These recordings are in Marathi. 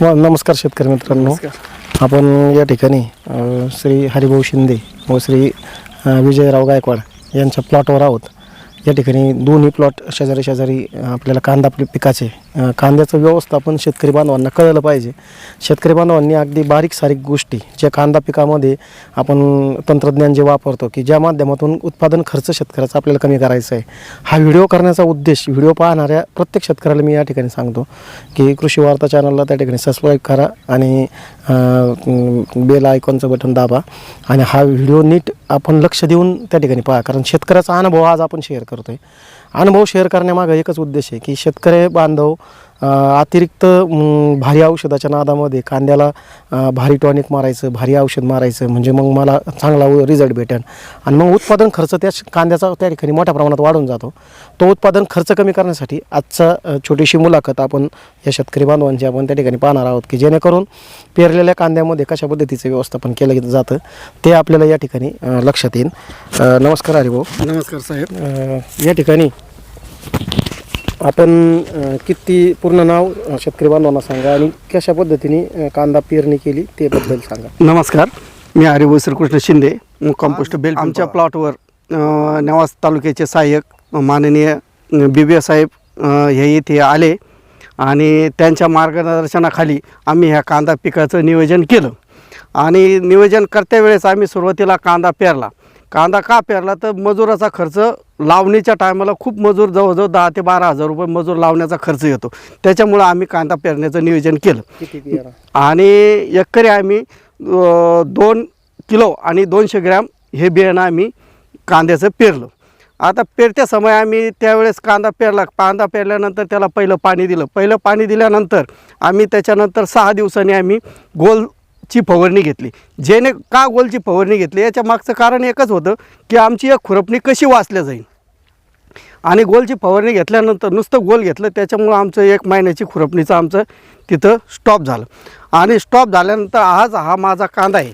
नम- नमस्कार शेतकरी मित्रांनो. आपण या ठिकाणी अ, श्री हरिभाऊ शिंदे व श्री अ, विजयराव गायकवाड यांच्या प्लॉटवर आहोत. या ठिकाणी दोन्ही प्लॉट शेजारी शेजारी अ, आपल्याला कांदा पि- पिकाचे अ, कांद्याचं व्यवस्थापन शेतकरी बांधवांना कळलं पाहिजे. शेतकरी बांधवांनी अगदी बारीक सारीक गोष्टी ज्या कांदा पिकामध्ये आपण तंत्रज्ञान जे वापरतो की ज्या माध्यमातून उत्पादन खर्च शेतकऱ्याचा आपल्याला कमी करायचा आहे. हा व्हिडिओ करण्याचा उद्देश व्हिडिओ पाहणाऱ्या प्रत्येक शेतकऱ्याला मी या ठिकाणी सांगतो की कृषी वार्ता चॅनलला त्या ठिकाणी सबस्क्राईब करा आणि बेल आयकॉनचं बटन दाबा आणि हा व्हिडिओ नीट आपण लक्ष देऊन त्या ठिकाणी पहा कारण शेतकऱ्याचा अनुभव आज आपण शेअर करतोय. अनुभव शेअर करण्यामागं एकच उद्देश आहे की शेतकरी बांधव अतिरिक्त भारी औषधाच्या नादामध्ये कांद्याला भारी टॉनिक मारायचं भारी औषध मारायचं म्हणजे मग मला चांगला रिझल्ट भेटेल आणि मग उत्पादन खर्च त्या कांद्याचा त्या ठिकाणी मोठ्या प्रमाणात वाढून जातो. तो उत्पादन खर्च कमी करण्यासाठी आजचा छोटीशी मुलाखत आपण या शेतकरी बांधवांची आपण त्या ठिकाणी पाहणार आहोत की जेणेकरून पेरलेल्या कांद्यामध्ये कशा पद्धतीचं व्यवस्थापन केलं जातं ते आपल्याला या ठिकाणी लक्षात येईल. नमस्कार हरिभाऊ. नमस्कार साहेब. या ठिकाणी आपण किती पूर्ण नाव शेतकरी बांधवांना सांगा आणि कशा पद्धतीने कांदा पेरणी केली ते बद्दल सांगा. नमस्कार. मी हरिभाऊ श्रीकृष्ण शिंदे कंपोस्ट बेल आमच्या प्लॉटवर नेवास तालुक्याचे सहाय्यक माननीय बी साहेब हे इथे आले आणि त्यांच्या मार्गदर्शनाखाली आम्ही ह्या कांदा पिकाचं नियोजन केलं. आणि नियोजन करत्या वेळेस आम्ही सुरुवातीला कांदा पेरला. कांदा का पेरला तर मजुराचा खर्च लावणीच्या टायमाला खूप मजूर जवळजवळ दहा ते बारा हजार रुपये मजूर लावण्याचा खर्च येतो. त्याच्यामुळं आम्ही कांदा पेरण्याचं नियोजन केलं. आणि एकरी आम्ही दोन किलो आणि दोनशे ग्रॅम हे बियाणं आम्ही कांद्याचं पेरलं. आता पेरत्या समय आम्ही त्यावेळेस कांदा पेरला. कांदा पेरल्यानंतर त्याला पहिलं पाणी दिलं. पहिलं पाणी दिल्यानंतर आम्ही त्याच्यानंतर सहा दिवसांनी आम्ही गोलची फवारणी घेतली. जेणे का गोलची फवारणी घेतली? याच्या मागचं कारण एकच होतं की आमची एक खुरपणी कशी वाचल्या जाईल? आणि गोलची फवारणी घेतल्यानंतर नुसतं गोल घेतलं त्याच्यामुळं आमचं एक महिन्याची खुरपणीचं आमचं तिथं स्टॉप झालं. आणि स्टॉप झाल्यानंतर आज हा माझा कांदा आहे.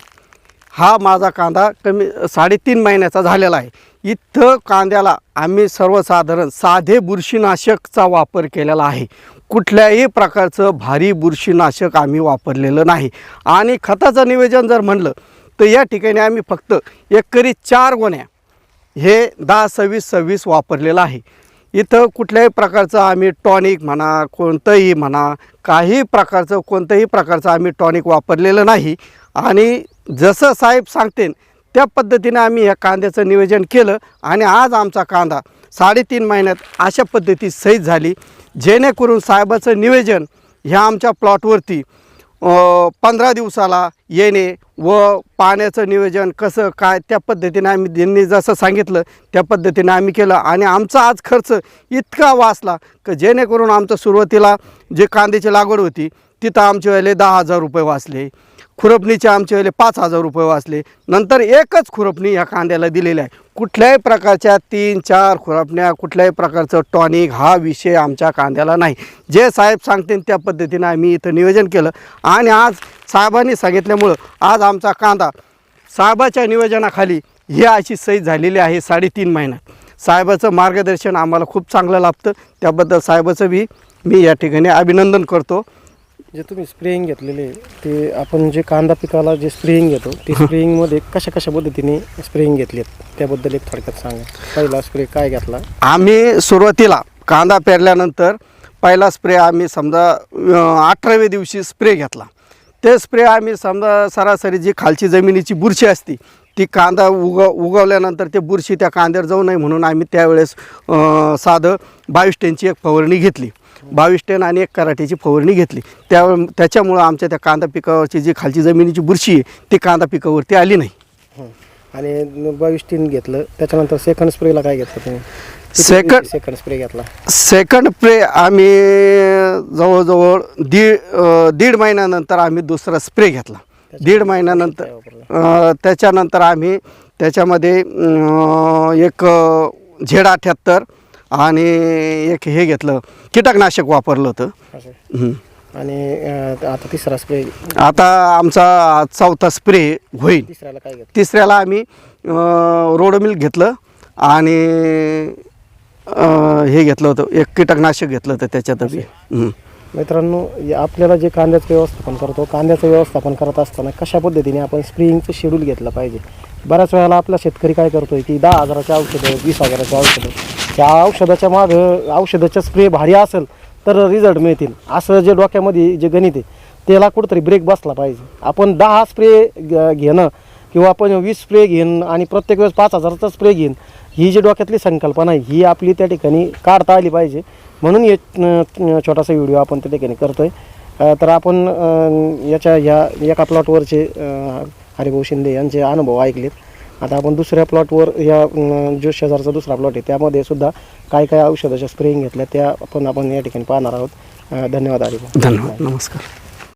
हा माझा कांदा कमी साडेतीन महिन्याचा झालेला आहे. इथं कांद्याला आम्ही सर्वसाधारण साधे बुरशीनाशकचा वापर केलेला आहे. कुठल्याही प्रकारचं भारी बुरशीनाशक आम्ही वापरलेलं नाही. आणि खताचं नियोजन जर म्हणलं तर या ठिकाणी आम्ही फक्त एकरी चार गोण्या हे दहा सव्वीस सव्वीस वापरलेलं आहे. इथं कुठल्याही प्रकारचं आम्ही टॉनिक म्हणा कोणतंही म्हणा काही प्रकारचं कोणत्याही प्रकारचं आम्ही टॉनिक वापरलेलं नाही. आणि जसं साहेब सांगते त्या पद्धतीने आम्ही या कांद्याचं नियोजन केलं आणि आज आमचा कांदा साडेतीन महिन्यात अशा पद्धती सहीत झाली. जेणेकरून साहेबाचं नियोजन ह्या आमच्या प्लॉटवरती पंधरा दिवसाला येणे व पाण्याचं नियोजन कसं काय त्या पद्धतीने आम्ही त्यांनी जसं सांगितलं त्या पद्धतीने आम्ही केलं आणि आमचा आज खर्च इतका वाचला की जेणेकरून आमचं सुरुवातीला जे कांद्याची लागवड होती तिथं आमचे वेळेले दहा हजार रुपये वाचले. खुरपणीचे आमचे वेळेले पाच हजार रुपये वाचले. नंतर एकच खुरपणी ह्या कांद्याला दिलेली आहे. कुठल्याही प्रकारच्या तीन चार खुरपण्या कुठल्याही प्रकारचं टॉनिक हा विषय आमच्या कांद्याला नाही. जे साहेब सांगतील त्या पद्धतीनं आम्ही इथं नियोजन केलं. आणि आज साहेबांनी सांगितल्यामुळं आज आमचा कांदा साहेबाच्या नियोजनाखाली ही अशी सही झालेली आहे साडेतीन महिन्यात साहेबाचं मार्गदर्शन आम्हाला खूप चांगलं लाभतं. त्याबद्दल साहेबाचं बी मी या ठिकाणी अभिनंदन करतो. जे तुम्ही स्प्रेइंग घेतलेले ते आपण जे कांदा पिकाला जे स्प्रेइंग घेतो ते स्प्रेइंगमध्ये कशा कशा पद्धतीने स्प्रेइंग घेतली त्याबद्दल एक थोडक्यात सांगा. पहिला स्प्रे काय घेतला? आम्ही सुरुवातीला कांदा पेरल्यानंतर पहिला स्प्रे आम्ही समजा अठराव्या दिवशी स्प्रे घेतला. ते स्प्रे आम्ही समजा सरासरी जी खालची जमिनीची बुरशी असती ती कांदा उग उगवल्यानंतर ते बुरशी त्या कांद्यावर जाऊ नये म्हणून आम्ही त्यावेळेस साधं बावीस टेनची एक फवारणी घेतली. बावीस टेन आणि एक कराटीची फवारणी घेतली. त्या त्याच्यामुळं आमच्या त्या कांदा पिकावरची जी खालची जमिनीची बुरशी आहे ती कांदा पिकावरती आली नाही. आणि बावीस टीन घेतलं त्याच्यानंतर सेकंड स्प्रेला काय घेतलं तुम्ही? Second- सेकंड स्प्रे घेतला? सेकंड प्रे आम्ही जवळजवळ दीड दीड महिन्यानंतर आम्ही दुसरा स्प्रे घेतला. दीड महिन्यानंतर त्याच्यानंतर आम्ही त्याच्यामध्ये एक झेड अठ्याहत्तर आणि एक हे घेतलं कीटकनाशक वापरलं होतं. असं. हं. आणि अं, आता तिसरा स्प्रे आता आमचा चौथा स्प्रे होईल. तिसऱ्याला काय घेतलं? तिसऱ्याला आम्ही रोडमिल घेतलं आणि अ, हे घेतलं होतं एक कीटकनाशक घेतलं होतं त्याच्यात बी हं. मित्रांनो या- आपल्याला जे कांद्याचं व्यवस्थापन करतो कांद्याचं व्यवस्थापन करत असताना कशा पद्धतीने आपण स्प्रेइंगचं शेड्यूल घेतलं पाहिजे? बऱ्याच वेळेला आपला शेतकरी काय करतोय की दहा हजाराचे औषधं वीस हजाराचे औषधं त्या औषधाच्या मागं औषधाचा स्प्रे भारी असेल तर रिझल्ट मिळतील. असं जे डोक्यामध्ये जे गणित आहे त्याला कुठंतरी ब्रेक बसला पाहिजे. आपण दहा स्प्रे घेणं किंवा आपण वीस स्प्रे घेईन आणि प्रत्येक वेळेस पाच हजाराचा स्प्रे घेईन ही जी डोक्यातली संकल्पना आहे ही आपली त्या ठिकाणी काढता आली पाहिजे. म्हणून हे छोटासा व्हिडिओ आपण त्या ठिकाणी करतो आहे तर आपण याच्या ह्या एका प्लॉटवरचे हरिभाऊ शिंदे यांचे अनुभव ऐकलेत. आता आपण दुसऱ्या प्लॉटवर या जो शेजारचा दुसरा प्लॉट आहे त्यामध्ये सुद्धा काय काय औषधाच्या स्प्रेइंग घेतल्या त्या पण आपण या ठिकाणी पाहणार आहोत. धन्यवाद हरिभाऊ धन्यवाद नमस्कार.